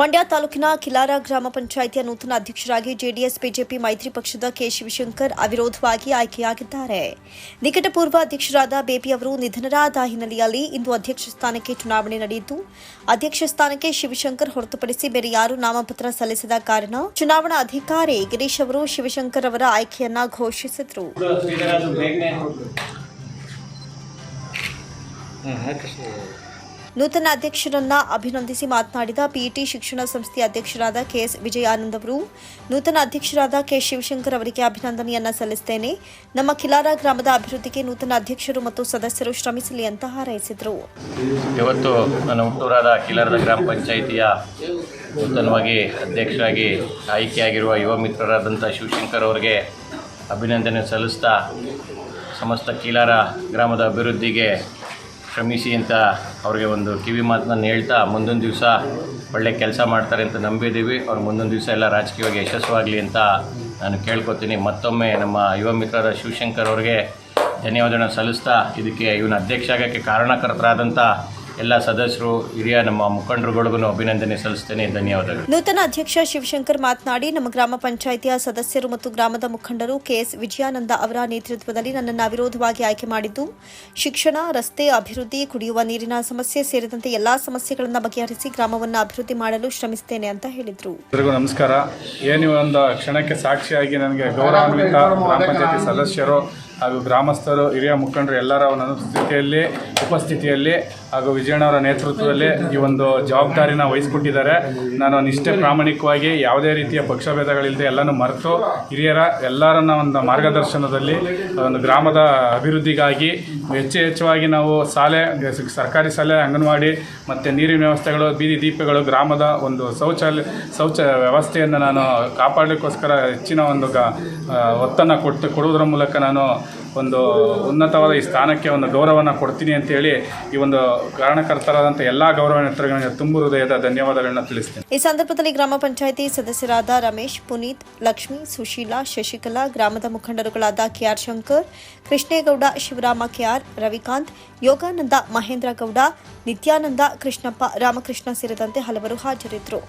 ಮಂಡ್ಯ ತಾಲೂಕಿನ ಕಿಲಾರ ಗ್ರಾಮ ಪಂಚಾಯಿತಿಯ ನೂತನ ಅಧ್ಯಕ್ಷರಾಗಿ ಜೆಡಿಎಸ್ ಬಿಜೆಪಿ ಮೈತ್ರಿ ಪಕ್ಷದ ಕೆ. ಶಿವಶಂಕರ್ ಅವಿರೋಧವಾಗಿ ಆಯ್ಕೆಯಾಗಿದ್ದಾರೆ. ನಿಕಟಪೂರ್ವ ಅಧ್ಯಕ್ಷರಾದ ಬೇಬಿ ಅವರು ನಿಧನರಾದ ಹಿನ್ನೆಲೆಯಲ್ಲಿ ಇಂದು ಅಧ್ಯಕ್ಷ ಸ್ಥಾನಕ್ಕೆ ಚುನಾವಣೆ ನಡೆಯಿತು. ಅಧ್ಯಕ್ಷ ಸ್ಥಾನಕ್ಕೆ ಶಿವಶಂಕರ್ ಹೊರತುಪಡಿಸಿ ಬೇರೆ ಯಾರೂ ನಾಮಪತ್ರ ಸಲ್ಲಿಸದ ಕಾರಣ ಚುನಾವಣಾ ಅಧಿಕಾರಿ ಗಿರೀಶ್ ಅವರು ಶಿವಶಂಕರ್ ಅವರ ಆಯ್ಕೆಯನ್ನ ಘೋಷಿಸಿದರು. ನೂತನ ಅಧ್ಯಕ್ಷರನ್ನ ಅಭಿನಂದಿಸಿ ಮಾತನಾಡಿದ ಪಿಇಟಿ ಶಿಕ್ಷಣ ಸಂಸ್ಥೆಯ ಅಧ್ಯಕ್ಷರಾದ ಕೆಎಸ್ ವಿಜಯಾನಂದ್ ಅವರು, ನೂತನ ಅಧ್ಯಕ್ಷರಾದ ಕೆ ಶಿವಶಂಕರ್ ಅವರಿಗೆ ಅಭಿನಂದನೆಯನ್ನ ಸಲ್ಲಿಸುತ್ತೇನೆ ನಮ್ಮ ಕಿಲಾರ ಗ್ರಾಮದ ಅಭಿವೃದ್ಧಿಗೆ ನೂತನ ಅಧ್ಯಕ್ಷರು ಮತ್ತು ಸದಸ್ಯರು ಶ್ರಮಿಸಲಿ ಅಂತ ಹಾರೈಸಿದರು. ಇವತ್ತು ನನ್ನ ಹುಟ್ಟೂರಾದ ಕಿಲಾರದ ಗ್ರಾಮ ಪಂಚಾಯಿತಿಯ ನೂತನವಾಗಿ ಅಧ್ಯಕ್ಷರಾಗಿ ಆಯ್ಕೆಯಾಗಿರುವ ಯುವ ಮಿತ್ರರಾದಂಥ ಶಿವಶಂಕರ್ ಅವರಿಗೆ ಅಭಿನಂದನೆ ಸಲ್ಲಿಸ್ತಾ ಸಮಸ್ತ ಕೀಲಾರ ಗ್ರಾಮದ ಅಭಿವೃದ್ಧಿಗೆ ಶ್ರಮಿಸಿ ಅಂತ ಅವ್ರಿಗೆ ಒಂದು ಕಿವಿ ಮಾತನ್ನ ಹೇಳ್ತಾ ಮುಂದೊಂದು ದಿವಸ ಒಳ್ಳೆ ಕೆಲಸ ಮಾಡ್ತಾರೆ ಅಂತ ನಂಬಿದ್ದೀವಿ. ಅವ್ರು ಮುಂದೊಂದು ದಿವಸ ಎಲ್ಲ ರಾಜಕೀಯವಾಗಿ ಯಶಸ್ವಾಗಲಿ ಅಂತ ನಾನು ಕೇಳ್ಕೊತೀನಿ. ಮತ್ತೊಮ್ಮೆ ನಮ್ಮ ಯುವ ಮಿತ್ರರ ಶಿವಶಂಕರ್ ಅವ್ರಿಗೆ ಧನ್ಯವಾದಗಳನ್ನು ಸಲ್ಲಿಸ್ತಾ ಇದಕ್ಕೆ ಇವನ ಅಧ್ಯಕ್ಷ ಆಗೋಕ್ಕೆ ಕಾರಣಕರ್ತರಾದಂಥ ಎಲ್ಲ ಸದಸ್ಯರು ಹಿರಿಯ ನಮ್ಮ ಮುಖಂಡರುಗಳಿಗೂ ಅಭಿನಂದನೆ ಸಲ್ಲಿಸ್ತೇನೆ. ಧನ್ಯವಾದಗಳು. ನೂತನ ಅಧ್ಯಕ್ಷ ಶಿವಶಂಕರ್ ಮಾತನಾಡಿ ನಮ್ಮ ಗ್ರಾಮ ಪಂಚಾಯಿತಿಯ ಸದಸ್ಯರು ಮತ್ತು ಗ್ರಾಮದ ಮುಖಂಡರು ಕೆಎಸ್ ವಿಜಯಾನಂದ ಅವರ ನೇತೃತ್ವದಲ್ಲಿ ನನ್ನನ್ನು ಅವಿರೋಧವಾಗಿ ಆಯ್ಕೆ ಮಾಡಿದ್ದು ಶಿಕ್ಷಣ ರಸ್ತೆ ಅಭಿವೃದ್ಧಿ ಕುಡಿಯುವ ನೀರಿನ ಸಮಸ್ಯೆ ಸೇರಿದಂತೆ ಎಲ್ಲಾ ಸಮಸ್ಯೆಗಳನ್ನು ಬಗೆಹರಿಸಿ ಗ್ರಾಮವನ್ನು ಅಭಿವೃದ್ಧಿ ಮಾಡಲು ಶ್ರಮಿಸುತ್ತೇನೆ ಅಂತ ಹೇಳಿದರು. ನಮಸ್ಕಾರ. ಏನು ಒಂದು ಕ್ಷಣಕ್ಕೆ ಸಾಕ್ಷಿಯಾಗಿ ನನಗೆ ಗೌರವಾನ್ವಿತ ಗ್ರಾಮ ಪಂಚಾಯತಿ ಸದಸ್ಯರು ಹಾಗೂ ಗ್ರಾಮಸ್ಥರು ಹಿರಿಯ ಮುಖಂಡರು ಎಲ್ಲರ ಒಂದು ಅನುಪಸ್ಥಿತಿಯಲ್ಲಿ ಉಪಸ್ಥಿತಿಯಲ್ಲಿ ಹಾಗೂ ವಿಜಯಣ್ಣವರ ನೇತೃತ್ವದಲ್ಲಿ ಈ ಒಂದು ಜವಾಬ್ದಾರಿನ ವಹಿಸ್ಕೊಟ್ಟಿದ್ದಾರೆ. ನಾನು ನಿಷ್ಠೆ ಪ್ರಾಮಾಣಿಕವಾಗಿ ಯಾವುದೇ ರೀತಿಯ ಪಕ್ಷಭೇದಗಳಿಲ್ಲದೆ ಎಲ್ಲನೂ ಮರೆತು ಹಿರಿಯರ ಎಲ್ಲರನ್ನ ಒಂದು ಮಾರ್ಗದರ್ಶನದಲ್ಲಿ, ಒಂದು ಗ್ರಾಮದ ಅಭಿವೃದ್ಧಿಗಾಗಿ ಹೆಚ್ಚು ಹೆಚ್ಚುವಾಗಿ ನಾವು ಶಾಲೆ ಸರ್ಕಾರಿ ಶಾಲೆ ಅಂಗನವಾಡಿ ಮತ್ತು ನೀರಿನ ವ್ಯವಸ್ಥೆಗಳು, ಬೀದಿ ದೀಪಗಳು, ಗ್ರಾಮದ ಒಂದು ಶೌಚಾಲಯ ಶೌಚ ವ್ಯವಸ್ಥೆಯನ್ನು ನಾನು ಕಾಪಾಡಲಿಕ್ಕೋಸ್ಕರ ಹೆಚ್ಚಿನ ಒಂದು ಗ ಒತ್ತನ್ನು ಕೊಟ್ಟು ಕೊಡುವುದರ ಮೂಲಕ ನಾನು ಒಂದು ಉನ್ನತವಾದ ಈ ಸ್ಥಾನಕ್ಕೆ ಒಂದು ಗೌರವವನ್ನು ಕೊಡ್ತೀನಿ ಅಂತೇಳಿ ಈ ಒಂದು ಕಾರಣಕರ್ತರಾದಂಥ ಎಲ್ಲ ಗೌರವಾನ್ವಿತರಿಗೆ ತುಂಬು ಹೃದಯದ ಧನ್ಯವಾದಗಳನ್ನ ತಿಳಿಸ್ತೇನೆ. ಈ ಸಂದರ್ಭದಲ್ಲಿ ಗ್ರಾಮ ಪಂಚಾಯಿತಿ ಸದಸ್ಯರಾದ ರಮೇಶ್, ಪುನೀತ್, ಲಕ್ಷ್ಮಿ, ಸುಶೀಲಾ, ಶಶಿಕಲಾ, ಗ್ರಾಮದ ಮುಖಂಡರುಗಳಾದ K R Shankar, Krishnegowda, Shivarama K R, Ravikanth, Yogananda Mahendra Gowda Nityananda Krishnappa, Ramakrishna ಸೇರಿದಂತೆ ಹಲವರು ಹಾಜರಿದ್ದರು.